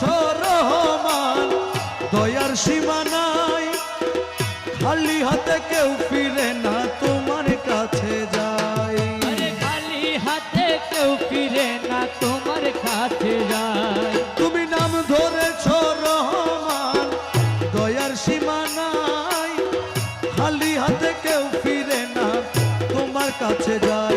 রহমান দয়ার সীমা নাই। খালি হাতে কেউ ফিরে না তোমার কাছে যায় আরে খালি হাতে কেউ ফিরে না তোমার কাছে যায় তুমি নাম ধরেছ রহমান দয়ার সীমা নাই। খালি হাতে কেউ ফিরে না তোমার কাছে যাই।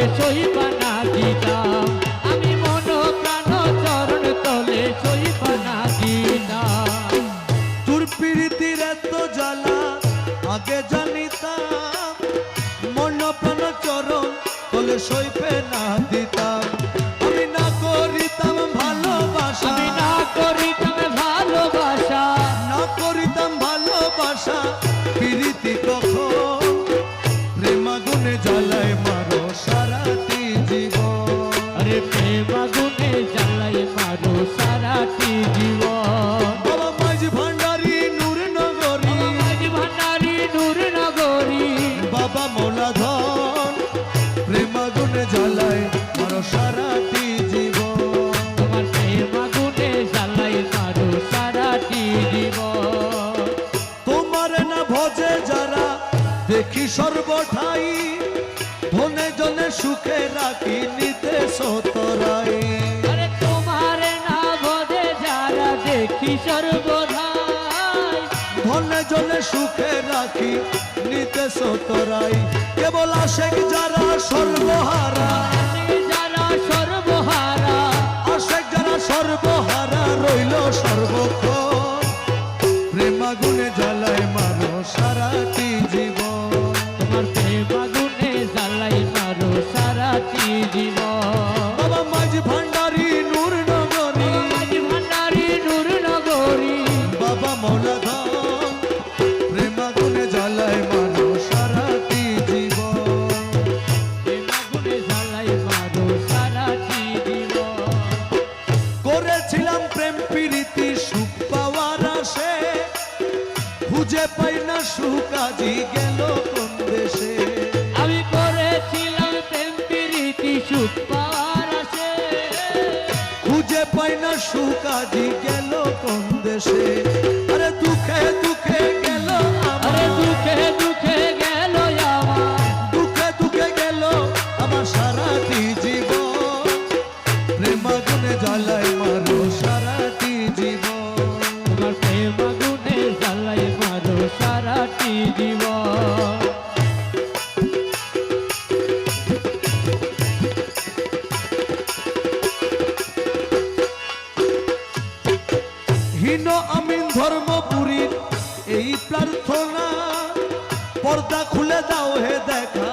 তলে সইবানা দিতাম আমি মন প্রাণ চরণ তলে সইবানা দিতাম তোর পিরিতির এত জ্বালা আগে জানিতাম মন প্রাণ চরণ তলে সইপে না দিতাম আমি না করিতাম ভালোবাসা আমি না করিতাম ভালোবাসা না করিতাম ভালোবাসা বাবা মৌলাধন। প্রেমাগুনে জ্বালায় মারো সারাটি জীবন। তোমার প্রেম আগুনে জ্বালাই মারো সারাটি জীবন। তোমার না ভজে যারা দেখি সর্বঠাই। ধনে জনে সুখে রাখি নিতে সতরাই। তোমার না বোধে যারা দেখি সর্বধাই ধনে জনে সুখে রাখি নিতে সতরাই কেবল আশেক যারা সর্বহারা খুঁজে পাই না সুখ আজি গেল কোন দেশে? আমি করেছিলাম প্রেম প্রীতি সুখ খুঁজে পাই না সুখ আজি গেল কোন দেশে? আরে দুঃখে দুঃখে গেল আরে দুঃখে দুঃখে গেল আমার। দুঃখে দুঃখে গেল আমার সারাটি জীবন। প্রেমাগুনে জ্বালায় মারো সারাটি জীবন। হীন আমিন ধর্মপুরীর এই প্রার্থনা পর্দা খুলে দাও হে দেখা